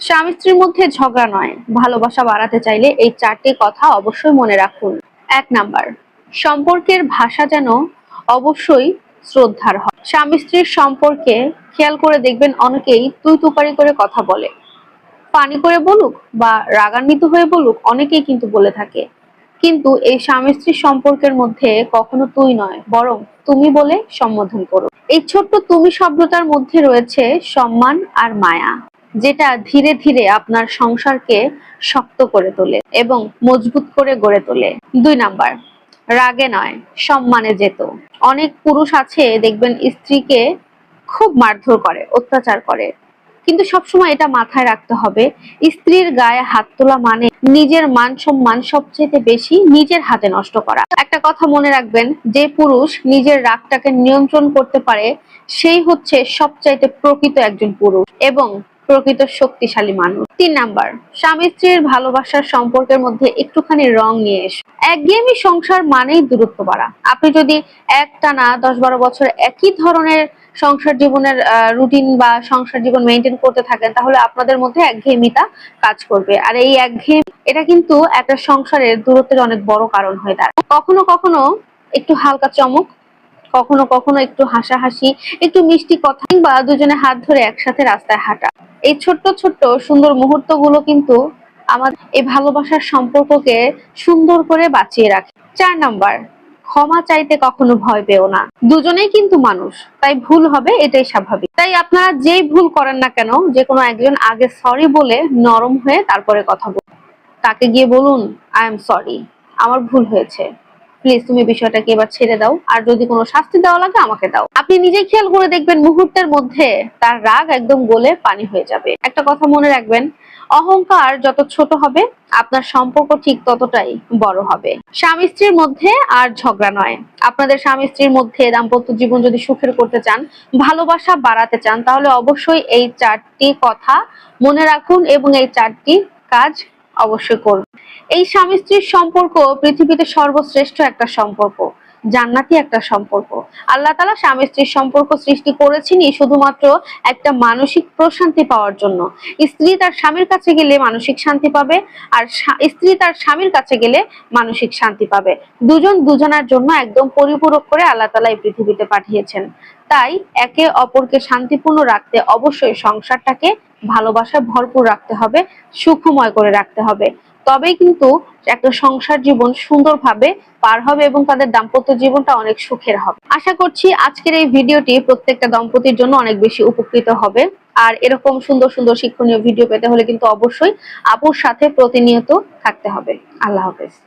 স্বামী স্ত্রীর মধ্যে ঝগড়া নয়। ভালোবাসা বাড়াতে চাইলে এই চারটি কথা অবশ্যই মনে রাখুন। এক নাম্বার, সম্পর্কের ভাষা যেন অবশ্যই শ্রদ্ধার হয়। স্বামী স্ত্রীর সম্পর্কে খেয়াল করে দেখবেন অনেকেই তুই তুপারি করে কথা বলে। পানি করে বলুক বা রাগান্বিত হয়ে বলুক, অনেকেই কিন্তু বলে থাকে। কিন্তু এই স্বামী স্ত্রীর সম্পর্কের মধ্যে কখনো তুই নয়, বরং তুমি বলে সম্বোধন করো। এই ছোট্ট তুমি শব্দটার মধ্যে রয়েছে সম্মান আর মায়া, যেটা ধীরে ধীরে আপনার সংসারকে শক্ত করে তোলে এবং মজবুত করে গড়ে তোলে। দুই নাম্বার, রাগে নয়, সম্মানে যেত। অনেক পুরুষ আছে, দেখবেন স্ত্রীকে খুব মারধর করে, অত্যাচার করে। কিন্তু সবসময় এটা মাথায় রাখতে হবে, স্ত্রীর গায়ে হাত তোলা মানে নিজের মান সম্মান সবচেয়ে বেশি নিজের হাতে নষ্ট করা। একটা কথা মনে রাখবেন, যে পুরুষ নিজের রাগটাকে নিয়ন্ত্রণ করতে পারে, সেই হচ্ছে সবচাইতে প্রকৃত একজন পুরুষ। এবং প্রকৃত শক্তিশালী মানুষ। তিন নাম্বার, স্বামী স্ত্রীর ভালোবাসার সম্পর্কের মধ্যে একটুখানি রং নিয়ে এসো। একঘেয়েমি সংসার মানেই দূরত্ব বাড়া। আপনি যদি একটানা দশ বারো বছর একই ধরনের সংসার জীবনের রুটিন বা সংসার জীবন মেনটেন করতে থাকেন, তাহলে আপনাদের মধ্যে একঘেয়েমিতা কাজ করবে। আর এই একঘেয়েমি এটা কিন্তু একটা সংসারের দূরত্বের অনেক বড় কারণ হয়ে দাঁড়ায়। কখনো কখনো একটু হালকা চমক কখনো কখনো একটু হাসাহাসি, একটু মিষ্টি কথা কিংবা দুজনে হাত ধরে একসাথে রাস্তায় হাঁটা। এই ছোট্ট ছোট্ট সুন্দর মুহূর্তগুলো কিন্তু আমাদের এই ভালোবাসার সম্পর্ককে সুন্দর করে বাঁচিয়ে রাখে। চার নাম্বার, ক্ষমা চাইতে কখনো ভয় পেও না। দুজনেই কিন্তু মানুষ, তাই ভুল হবে এটাই স্বাভাবিক। তাই আপনারা যেই ভুল করেন না কেন, যে কোনো একজন আগে সরি বলে নরম হয়ে তারপরে কথা বলুন। তাকে গিয়ে বলুন আই এম সরি আমার ভুল হয়েছে। প্লিজ তুমি বিষয়টাকে এবার ছেড়ে দাও। আর যদি কোনো শাস্তি দেওয়া লাগে, আমাকে দাও। আপনি নিজেই খেয়াল করে দেখবেন মুহূর্তের মধ্যে তার রাগ একদম গলে পানি হয়ে যাবে। একটা কথা মনে রাখবেন, অহংকার যত ছোট হবে, আপনার সম্পর্ক ঠিক ততটাই বড় হবে। স্বামী স্ত্রীর মধ্যে আর ঝগড়া নয়। আপনাদের স্বামী স্ত্রীর মধ্যে দাম্পত্য জীবন যদি সুখের করতে চান, ভালোবাসা বাড়াতে চান, তাহলে অবশ্যই এই চারটি কথা মনে রাখুন এবং এই চারটি কাজ অবশ্যই করবে। এই স্বামী স্ত্রীর সম্পর্ক পৃথিবীতে সর্বশ্রেষ্ঠ একটা সম্পর্ক। জান্নাতি একটা সম্পর্ক। আল্লাহ তালা স্বামী স্ত্রীর সম্পর্ক সৃষ্টি করেছেনই শুধুমাত্র একটা মানসিক প্রশান্তি পাওয়ার জন্য। স্ত্রী তার স্বামীর কাছে গেলে মানসিক শান্তি পাবে আর স্ত্রী তার স্বামীর কাছে গেলে মানসিক শান্তি পাবে। দুজন দুজনার জন্য একদম পরিপূরক করে আল্লাহ তালা এই পৃথিবীতে পাঠিয়েছেন। তাই একে অপরকে শান্তিপূর্ণ রাখতে অবশ্যই সংসারটাকে ভালোবাসা ভরপুর রাখতে হবে, সুখময় করে রাখতে হবে। তবেই কিন্তু একটা সংসার জীবন সুন্দরভাবে পার হবে এবং তাদের দাম্পত্য জীবনটা অনেক সুখের হবে। আশা করছি আজকের এই ভিডিওটি প্রত্যেকটা দম্পতির জন্য অনেক বেশি উপকৃত হবে। আর এরকম সুন্দর সুন্দর শিক্ষণীয় ভিডিও পেতে হলে কিন্তু অবশ্যই আপুর সাথে প্রতিনিয়ত থাকতে হবে। আল্লাহ হাফেজ।